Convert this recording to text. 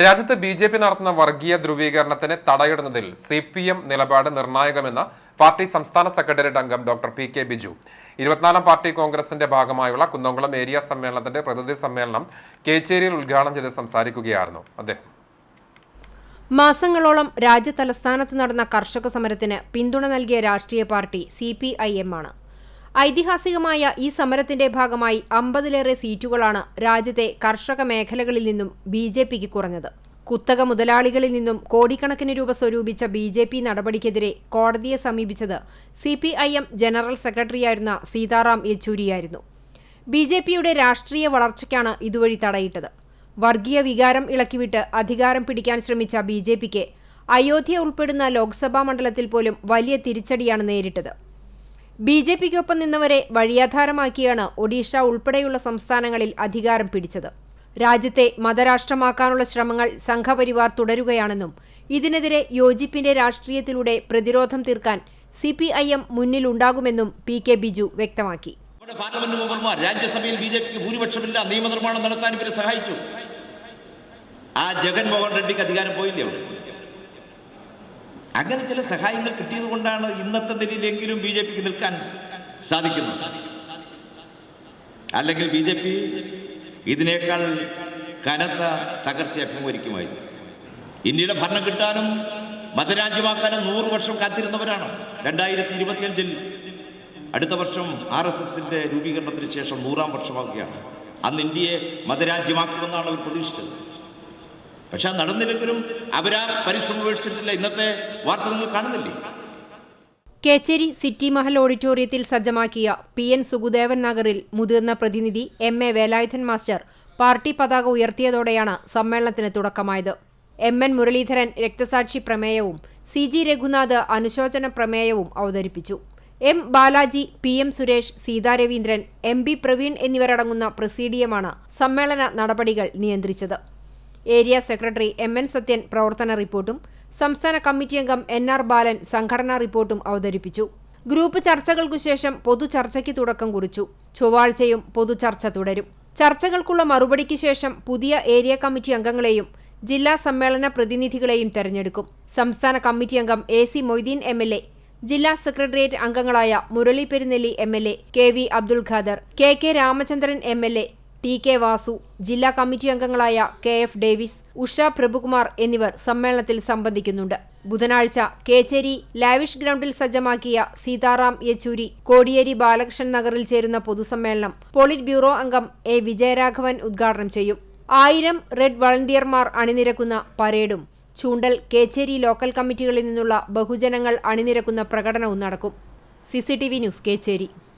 രാജ്യത്ത് B J P നടത്തുന്ന വർഗീയ ധ്രുവീകരണത്തിന് തടയിടുന്നതിൽ സി പി എം നിലപാട് നിർണായകമെന്ന് പാർട്ടി സംസ്ഥാന സെക്രട്ടേറിയറ്റ് അംഗം ഡോക്ടർ പി കെ ബിജു. ഇരുപത്തിനാലാം പാർട്ടി കോൺഗ്രസിന്റെ ഭാഗമായുള്ള കുന്നംകുളം ഏരിയ സമ്മേളനത്തിന്റെ പ്രതിനിധി സമ്മേളനം കേച്ചേരിയിൽ ഉദ്ഘാടനം ചെയ്ത് സംസാരിക്കുകയായിരുന്നു അദ്ദേഹം. മാസങ്ങളോളം രാജ്യതലസ്ഥാനത്ത് നടന്ന കർഷക സമരത്തിന് പിന്തുണ നൽകിയ രാഷ്ട്രീയ party C P I M ആണ്. ഐതിഹാസികമായ ഈ സമരത്തിന്റെ ഭാഗമായി അമ്പതിലേറെ സീറ്റുകളാണ് രാജ്യത്തെ കർഷക മേഖലകളിൽ നിന്നും ബി ജെ പിക്ക് കുറഞ്ഞത്. കുത്തക മുതലാളികളിൽ നിന്നും കോടിക്കണക്കിന് രൂപ സ്വരൂപിച്ച ബി ജെ പി നടപടിക്കെതിരെ കോടതിയെ സമീപിച്ചത് C P I M general സെക്രട്ടറിയായിരുന്ന സീതാറാം യെച്ചൂരിയായിരുന്നു. ബി ജെ പിയുടെ രാഷ്ട്രീയ വളർച്ചയ്ക്കാണ് ഇതുവഴി തടയിട്ടത്. വർഗീയ വികാരം ഇളക്കിവിട്ട് അധികാരം പിടിക്കാൻ ശ്രമിച്ച ബി ജെ പിക്ക് അയോധ്യ ഉൾപ്പെടുന്ന ലോക്സഭാ മണ്ഡലത്തിൽ പോലും വലിയ തിരിച്ചടിയാണ് നേരിട്ടത്. ബി ജെ പിക്കൊപ്പം നിന്നവരെ വഴിയാധാരമാക്കിയാണ് ഒഡീഷ ഉൾപ്പെടെയുള്ള സംസ്ഥാനങ്ങളിൽ അധികാരം പിടിച്ചത്. രാജ്യത്തെ മതരാഷ്ട്രമാക്കാനുള്ള ശ്രമങ്ങൾ സംഘപരിവാർ തുടരുകയാണെന്നും ഇതിനെതിരെ യോജിപ്പിന്റെ രാഷ്ട്രീയത്തിലൂടെ പ്രതിരോധം തീർക്കാൻ സി പി ഐ എം മുന്നിലുണ്ടാകുമെന്നും പി കെ ബിജു വ്യക്തമാക്കി. നമ്മുടെ പാർലമെന്റ് മെമ്പർമാർ രാജ്യസഭയിൽ ബി ജെ പിക്ക് ഭൂരിപക്ഷമില്ല നിയമനിർമ്മാണം നടത്താൻ ഇവരെ സഹായിച്ചു. ആ ജഗൻമോഹൻ റെഡ്ഡിക്ക് അധികാരം പോയില്ലേ അങ്ങനെ ചില സഹായങ്ങൾ കിട്ടിയത് കൊണ്ടാണ് ഇന്നത്തെ നിലയിലെങ്കിലും ബി ജെ പിക്ക് നിൽക്കാൻ സാധിക്കുന്നത്. അല്ലെങ്കിൽ ബി ജെ പി ഇതിനേക്കാൾ കനത്ത തകർച്ച അഭിമുഖിക്കുമായിരുന്നു ഇന്ത്യയുടെ ഭരണം കിട്ടാനും മതരാജ്യമാക്കാനും നൂറ് വർഷം കാത്തിരുന്നവരാണ്. രണ്ടായിരത്തി ഇരുപത്തിയഞ്ചിൽ അടുത്ത വർഷം ആർ എസ് എസിന്റെ രൂപീകരണത്തിന് ശേഷം നൂറാം വർഷമാവുകയാണ്. അന്ന് ഇന്ത്യയെ മതരാജ്യമാക്കുമെന്നാണ് അവർ പ്രതീക്ഷിച്ചത്. പക്ഷെ അത് നടന്നില്ലെങ്കിലും അവരാ പരിശ്രമം ഉപേക്ഷിച്ചിട്ടില്ല. ഇന്നത്തെ വാർത്ത നിങ്ങൾ കാണുന്നില്ലേ? കേച്ചേരി സിറ്റി മഹൽ ഓഡിറ്റോറിയത്തിൽ സജ്ജമാക്കിയ പി എൻ സുഗുദേവൻ നഗറിൽ മുതിർന്ന പ്രതിനിധി M A Velayudhan master party പതാക ഉയർത്തിയതോടെയാണ് സമ്മേളനത്തിന് തുടക്കമായത്. എം എൻ മുരളീധരൻ രക്തസാക്ഷി പ്രമേയവും സി ജി രഘുനാഥ് അനുശോചന പ്രമേയവും അവതരിപ്പിച്ചു. M Balaji P M Suresh Seetha Raveendran M B Praveen എന്നിവരടങ്ങുന്ന പ്രസീഡിയമാണ് സമ്മേളന നടപടികൾ നിയന്ത്രിച്ചത്. Area secretary M N Sathyan പ്രവർത്തന റിപ്പോർട്ടും സംസ്ഥാന കമ്മിറ്റി അംഗം എൻ ആർ ബാലൻ സംഘടനാ റിപ്പോർട്ടും അവതരിപ്പിച്ചു. ഗ്രൂപ്പ് ചർച്ചകൾക്കു ശേഷം പൊതുചർച്ചയ്ക്ക് തുടക്കം കുറിച്ചു. ചൊവ്വാഴ്ചയും പൊതുചർച്ച തുടരും. ചർച്ചകൾക്കുള്ള മറുപടിക്ക് ശേഷം പുതിയ ഏരിയ കമ്മിറ്റി അംഗങ്ങളെയും ജില്ലാ സമ്മേളന പ്രതിനിധികളെയും തെരഞ്ഞെടുക്കും. സംസ്ഥാന കമ്മിറ്റി അംഗം A C Moideen M L A ജില്ലാ സെക്രട്ടേറിയറ്റ് അംഗങ്ങളായ Murali Perunnelli M L A K V Abdul Khader K K Ramachandran M L A T K Vasu ജില്ലാ കമ്മിറ്റി അംഗങ്ങളായ K F Davis Usha Prabhukumar എന്നിവർ സമ്മേളനത്തിൽ സംബന്ധിക്കുന്നുണ്ട്. ബുധനാഴ്ച Kecheri lavish ഗ്രൗണ്ടിൽ സജ്ജമാക്കിയ സീതാറാം യെച്ചൂരി കോടിയേരി ബാലകൃഷ്ണൻ നഗറിൽ ചേരുന്ന പൊതുസമ്മേളനം പോളിറ്റ് ബ്യൂറോ അംഗം എ വിജയരാഘവൻ ഉദ്ഘാടനം ചെയ്യും. ആയിരം റെഡ് വളണ്ടിയർമാർ അണിനിരക്കുന്ന പരേഡും ചൂണ്ടൽ കേച്ചേരി ലോക്കൽ കമ്മിറ്റികളിൽ നിന്നുള്ള ബഹുജനങ്ങൾ അണിനിരക്കുന്ന പ്രകടനവും നടക്കും. CCTV news Kechery.